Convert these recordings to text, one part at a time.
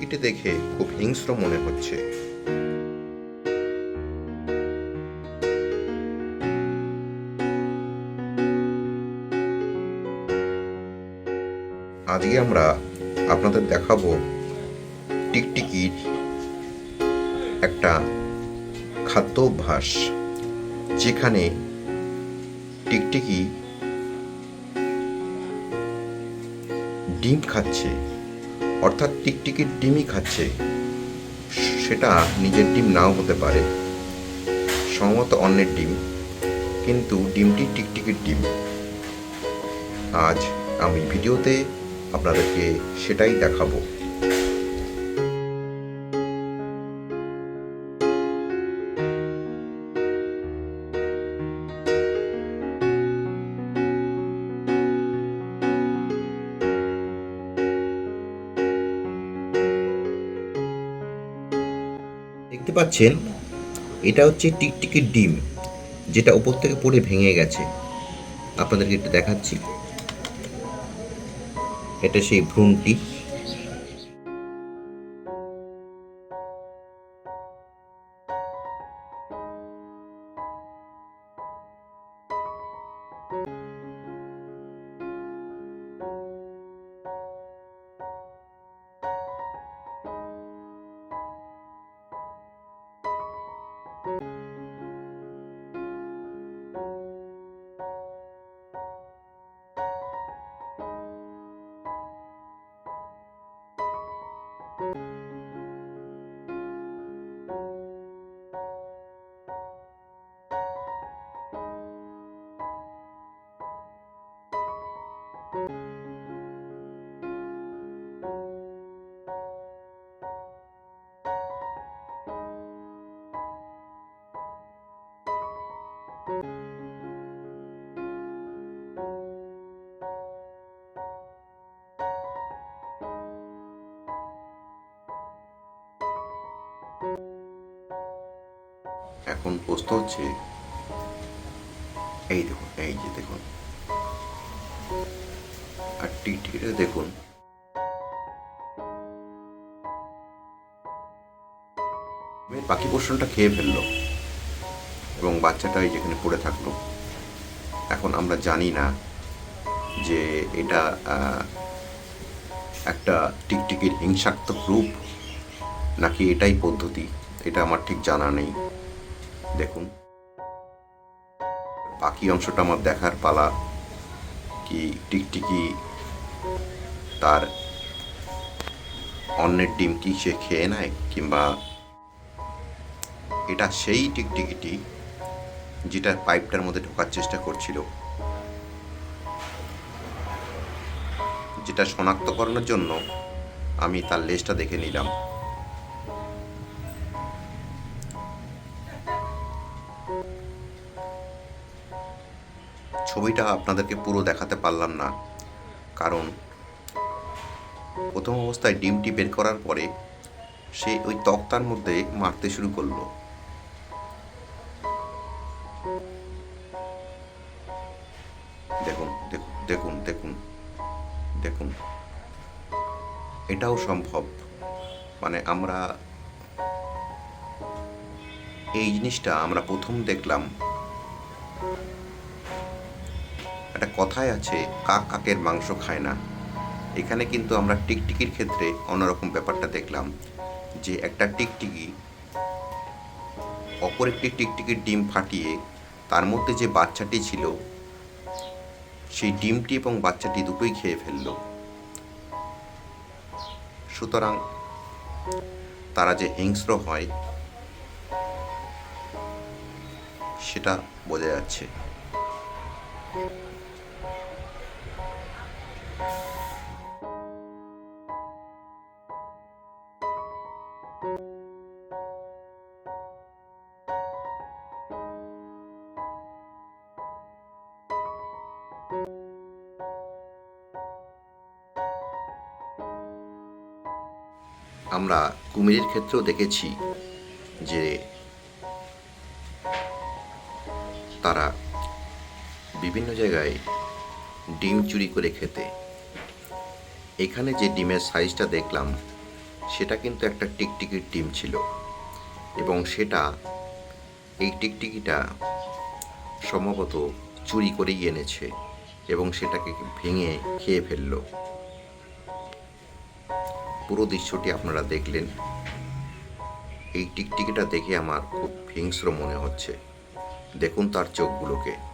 টিকটিকিটি দেখে খুব হিংস্র মনে হচ্ছে। আজকে আমরা আপনাদের দেখাবো টিকটিকির একটা খাদ্য অভ্যাস, যেখানে টিকটিকি ডিম খাচ্ছে। অর্থাৎ টিকটিকির ডিমই খাচ্ছে। সেটা নিজের ডিম নাও হতে পারে। সম্ভবত অন্যের ডিম, কিন্তু ডিমটি টিকটিকির ডিম। আজ আমি ভিডিওতে আপনাদেরকে সেটাই দেখাবো। দেখতে পাচ্ছেন, এটা হচ্ছে টিকটিকির ডিম, যেটা উপর থেকে পড়ে ভেঙে গেছে। আপনাদেরকে একটু দেখাচ্ছি। এটা সেই ভ্রূণটি। এখন প্রশ্ন হচ্ছে, এই দেখুন, এই যে দেখুন। আর টিকটিকিটা দেখুন। বাকি পোষণটা খেয়ে ফেলল এবং বাচ্চাটা এই যেখানে পড়ে থাকল। এখন আমরা জানি না যে এটা একটা টিকটিকির হিংসাত্মক রূপ নাকি এটাই পদ্ধতি, এটা আমার ঠিক জানা নেই। দেখুন। বাকি অংশটা আমার দেখার পালা কি টিকটিকি তার অন্যের ডিম কি সে খেয়ে নেয় কিংবা এটা সেই টিকটিকিটি যেটা পাইপটার মধ্যে ঢোকার চেষ্টা করছিল, যেটা শনাক্তকরণের জন্য আমি তার লেজটা দেখে নিলাম। ছবিটা আপনাদেরকে পুরো দেখাতে পারলাম না। কারণ প্রথম অবস্থায় ডিমটি বের করার পরে সে ওই তক্তার মধ্যে মারতে শুরু করল। দেখুন দেখুন দেখুন দেখুন দেখুন। এটাও সম্ভব। মানে আমরা এই জিনিসটা আমরা প্রথম দেখলাম। একটা কথায় আছে, কাক কাকের মাংস খায় না। এখানে কিন্তু আমরা টিকটিকির ক্ষেত্রে অন্যরকম ব্যাপারটা দেখলাম যে একটা টিকটিকি অপর একটি টিকটিকির ডিম ফাটিয়ে তার মধ্যে যে বাচ্চাটি ছিল, সেই ডিমটি এবং বাচ্চাটি দুটোই খেয়ে ফেলল। সুতরাং তারা যে হিংস্র হয়, সেটা বোঝা যাচ্ছে। আমরা কুমিরের ক্ষেত্রেও দেখেছি যে তারা বিভিন্ন জায়গায় ডিম চুরি করে খেতে এখানে যে ডিমের সাইজটা দেখলাম, সেটা কিন্তু একটা টিকটিকির ডিম ছিল। এবং সেটা এই টিকটিকিটা সম্ভবত চুরি করেই এনেছে এবং সেটাকে ভেঙে খেয়ে ফেলল। পুরো দৃশ্যটি আপনারা দেখলেন। এই টিকটিকিটা দেখে আমার খুব হিংস্র মনে হচ্ছে। দেখুন তার চোখগুলোকে।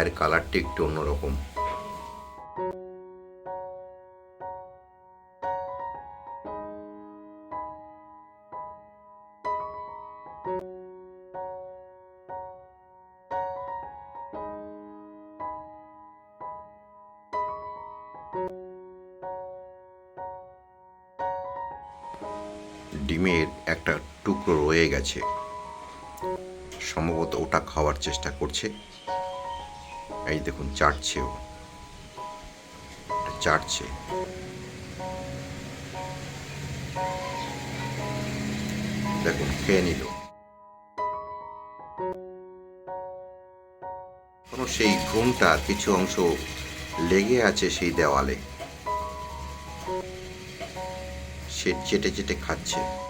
গায়ের কালারটি একটু অন্যরকম। ডিমের একটা টুকরো রয়ে গেছে। সম্ভবত ওটা খাওয়ার চেষ্টা করছে। এই দেখুন, চাটছেও। চাটছে। দেখুন, খেয়ে নিল। কোনো সেই ঘুমটার কিছু অংশ লেগে আছে সেই দেওয়ালে। সে চেটে চেটে খাচ্ছে।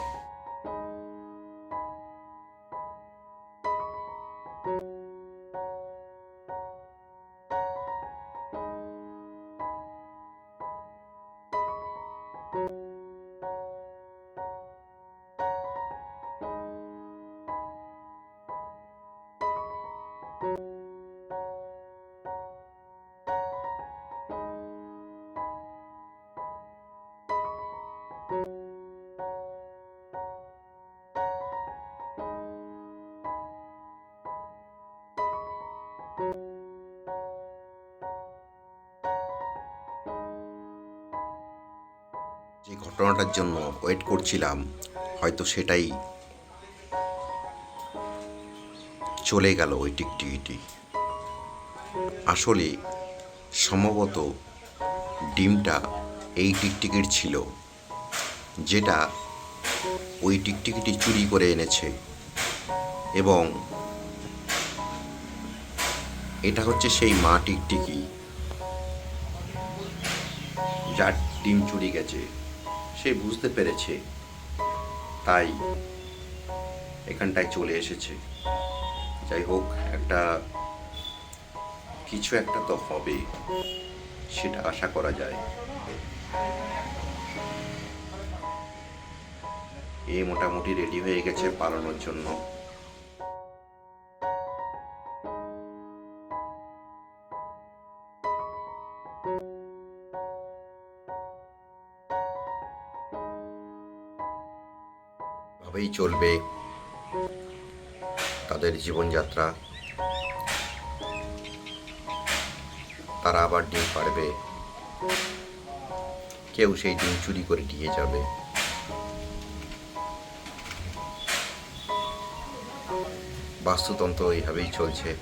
যে ঘটনাটার জন্য ওয়েট করছিলাম, হয়তো সেটাই চলে গেল ওই টিকটিকিটি। আসলে সম্ভবত ডিমটা এই টিকটিকির ছিল। যেটা ওই টিকটিকিটি চুরি করে এনেছে। এবং এটা হচ্ছে সেই মা টিকটিকি, যার ডিম চুরি গেছে। সে বুঝতে পেরেছে, তাই এখানটায় চলে এসেছে। যাই হোক, একটা কিছু একটা তো হবে, সেটা আশা করা যায়। এ মোটামুটি রেডি হয়ে গেছে পালানোর জন্য। ভাবেই চলবে তাদের জীবনযাত্রা। তারা আবার ডিম পারবে কেউ সেই ডিম চুরি করে নিয়ে যাবে। বাস্তুতন্ত্র এইভাবেই চলছে।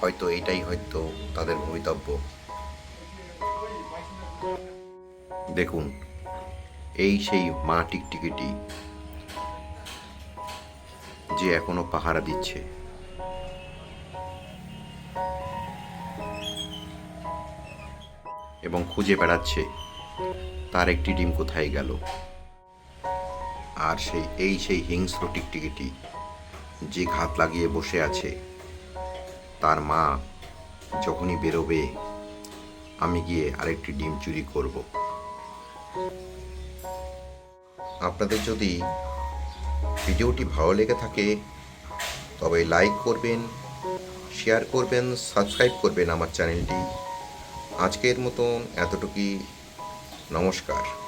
হয়তো এটাই হয়তো তাদের ভবিতব্য। দেখুন, এই সেই মা টিকটিকিটি যে এখনও পাহারা দিচ্ছে। এবং খুঁজে বেড়াচ্ছে তার একটি ডিম কোথায় গেল। আর সেই, এই সেই হিংস্র টিকটিকিটি যে ঘাত লাগিয়ে বসে আছে, তার মা যখনই বেরোবে, আমি গিয়ে আরেকটি ডিম চুরি করব। আপনাদের যদি ভিডিওটি ভালো লেগে থাকে, তবে লাইক করবেন, শেয়ার করবেন, সাবস্ক্রাইব করবেন আমার চ্যানেলটি। আজকের মতন এতটুকুই। নমস্কার।